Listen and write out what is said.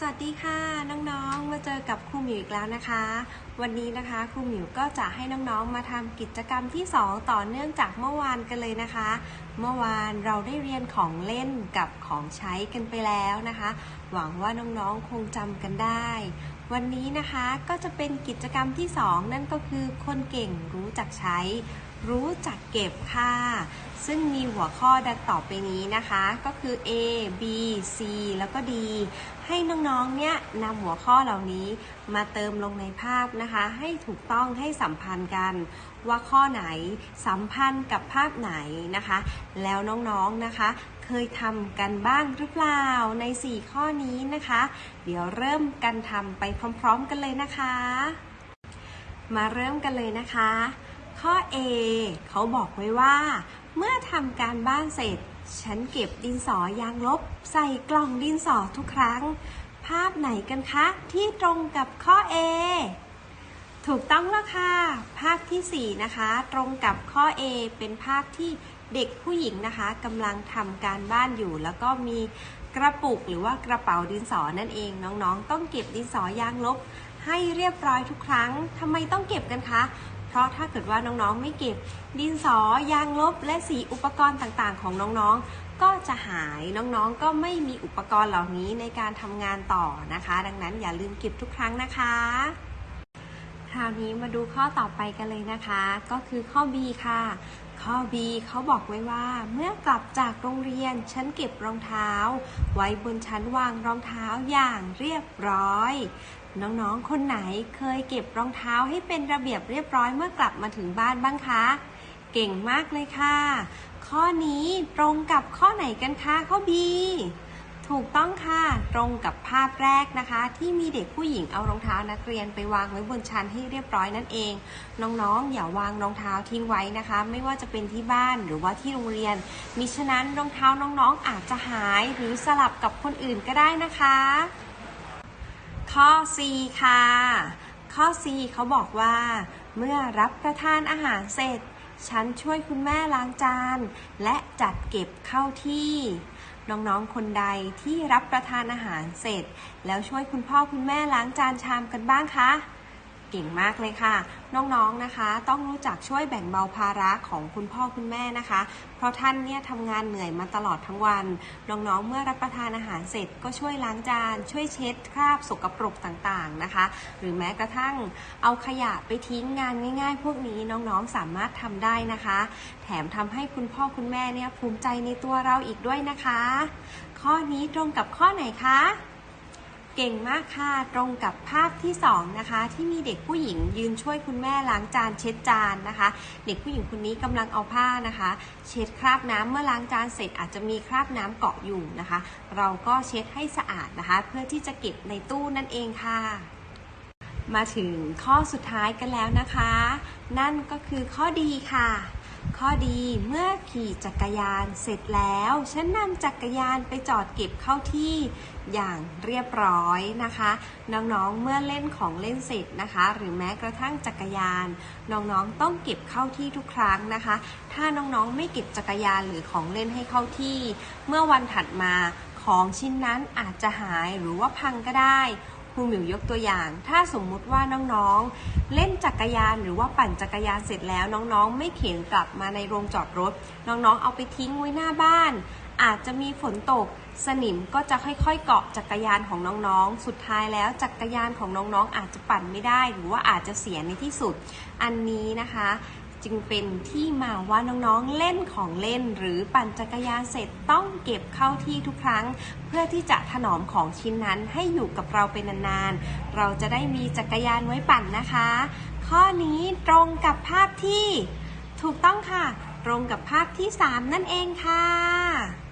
สวัสดีค่ะน้องๆ มาเจอกับครูหมิวอีกแล้วนะคะ วันนี้นะคะครูหมิวก็จะให้น้องๆ มาทำกิจกรรมที่ 2 ต่อเนื่องจากเมื่อวานกันเลยนะคะ เมื่อวานเราได้เรียนของเล่นกับของใช้กันไปแล้วนะคะ หวังว่าน้องๆ คงจำกันได้วันนี้นะคะก็จะเป็นกิจกรรมที่ 2 นั่นก็คือคนเก่งรู้จักใช้ รู้จักเก็บค่ะ ซึ่งมีหัวข้อดังต่อไปนี้นะคะ ก็คือ A B C แล้วก็ D ให้น้องๆเนี่ยนำหัวข้อเหล่านี้มาเติมลงในภาพนะคะ ให้ถูกต้องให้สัมพันธ์กัน ว่าข้อไหนสัมพันธ์กับภาพไหนนะคะ แล้วน้องๆนะคะ เคยทำกันบ้างหรือเปล่าใน 4 ข้อนี้นะคะ เดี๋ยวเริ่มกันทำไปพร้อมๆกันเลยนะคะ มาเริ่มกันเลยนะคะ ข้อ A เขาบอกไว้ว่า เมื่อทำการบ้านเสร็จ ฉันเก็บดินสอยางลบ ใส่กล่องดินสอทุกครั้ง ภาพไหนกันคะ ที่ตรงกับข้อ A ถูกต้องแล้วค่ะ ภาพทีสี่4 นะคะ ตรงกับข้อ A เป็นภาพที่ เด็กผู้หญิงนะคะกำลังทำการบ้านอยู่ แล้วก็มีกระปุกหรือว่ากระเป๋าดินสอนั่นเอง น้องๆ ต้องเก็บดินสอยางลบ ให้เรียบร้อยทุกครั้งทำไมต้องเก็บกันคะ เพราะถ้าเกิดว่าน้องๆ ไม่เก็บ ดินสอยางลบ และสีอุปกรณ์ต่างๆ ของน้องๆ ก็จะหายน้องๆ ก็ไม่มีอุปกรณ์เหล่านี้ในการทำงานต่อนะคะ ดังนั้นอย่าลืมเก็บทุกครั้งนะคะคราวนี้มาดูข้อต่อไปกันเลยนะคะ ก็คือข้อ B ค่ะ ข้อ B เขาบอกไว้ว่า เมื่อกลับจากโรงเรียนฉันเก็บรองเท้า ไว้บนชั้นวางรองเท้าอย่างเรียบร้อย น้องๆ คนไหนเคยเก็บรองเท้าให้เป็นระเบียบเรียบร้อยเมื่อกลับมาถึงบ้านบ้างคะ เก่งมากเลยค่ะ ข้อนี้ตรงกับข้อไหนกันคะข้อ B ถูกต้องค่ะ ตรงกับภาพแรกนะคะ ที่มีเด็กผู้หญิงเอารองเท้านักเรียนไปวางไว้บนชั้นให้เรียบร้อยนั่นเอง น้องๆ อย่าวางรองเท้าทิ้งไว้นะคะ ไม่ว่าจะเป็นที่บ้านหรือว่าที่โรงเรียน มิฉะนั้นรองเท้าน้องๆ อาจจะหายหรือสลับกับคนอื่นก็ได้นะคะ ข้อ C ค่ะ ข้อ C เขาบอกว่า เมื่อรับประทานอาหารเสร็จ ฉันช่วยคุณแม่ล้างจาน และจัดเก็บเข้าที่ น้องๆ คนใดที่รับประทานอาหารเสร็จ แล้วช่วยคุณพ่อคุณแม่ล้างจานชามกันบ้างคะ เก่งมากเลยค่ะ น้องๆนะคะ ต้องรู้จักช่วยแบ่งเบาภาระของคุณพ่อคุณแม่นะคะ เพราะท่านเนี่ยทำงานเหนื่อยมาตลอดทั้งวัน น้องๆ เมื่อรับประทานอาหารเสร็จ ก็ช่วยล้างจาน ช่วยเช็ดคราบสกปรกต่างๆนะคะ หรือแม้กระทั่งเอาขยะไปทิ้งงานง่าย ๆ พวกนี้น้องๆสามารถทำได้นะคะ แถมทำให้คุณพ่อคุณแม่เนี่ยภูมิใจในตัวเราอีกด้วยนะคะ ข้อนี้ตรงกับข้อไหนคะ เก่งมากค่ะ ตรงกับภาพที่2นะคะที่มีเด็กผู้หญิงยืนช่วยคุณแม่ล้างจานเช็ดจานนะคะ เด็กผู้หญิงคนนี้กำลังเอาผ้านะคะ เช็ดคราบน้ำเมื่อล้างจานเสร็จอาจจะมีคราบน้ำเกาะอยู่นะคะ เราก็เช็ดให้สะอาดนะคะ เพื่อที่จะเก็บในตู้นั่นเองค่ะ มาถึงข้อสุดท้ายกันแล้วนะคะ นั่นก็คือข้อดีค่ะ ข้อดีเมื่อขี่จักรยานเสร็จแล้ว ฉันนำจักรยานไปจอดเก็บเข้าที่อย่างเรียบร้อยนะคะ น้องๆเมื่อเล่นของเล่นเสร็จนะคะ หรือแม้กระทั่งจักรยาน น้องๆต้องเก็บเข้าที่ทุกครั้งนะคะ ถ้าน้องๆไม่เก็บจักรยานหรือของเล่นให้เข้าที่ เมื่อวันถัดมาของชิ้นนั้นอาจจะหายหรือว่าพังก็ได้ รูหมิวยกตัวอย่าง ถ้าสมมุติว่าน้องๆ เล่นจักรยานหรือว่าปั่นจักรยานเสร็จแล้วน้องๆ ไม่เข็นกลับมาในโรงจอดรถ น้องๆ เอาไปทิ้งไว้หน้าบ้าน อาจจะมีฝนตกสนิมก็จะค่อยๆ เกาะจักรยานของน้องๆ สุดท้ายแล้วจักรยานของน้องๆ อาจจะปั่นไม่ได้ หรือว่าอาจจะเสียในที่สุด อันนี้นะคะ จึงเป็นที่มาว่าน้องๆเล่นของเล่น หรือปั่นจักรยานเสร็จต้องเก็บเข้าที่ทุกครั้ง เพื่อที่จะถนอมของชิ้นนั้นให้อยู่กับเราเป็นนานๆ เราจะได้มีจักรยานไว้ปั่นนะคะ ข้อนี้ตรงกับภาพที่ ถูกต้องค่ะ ตรงกับภาพที่ 3 นั่นเองค่ะ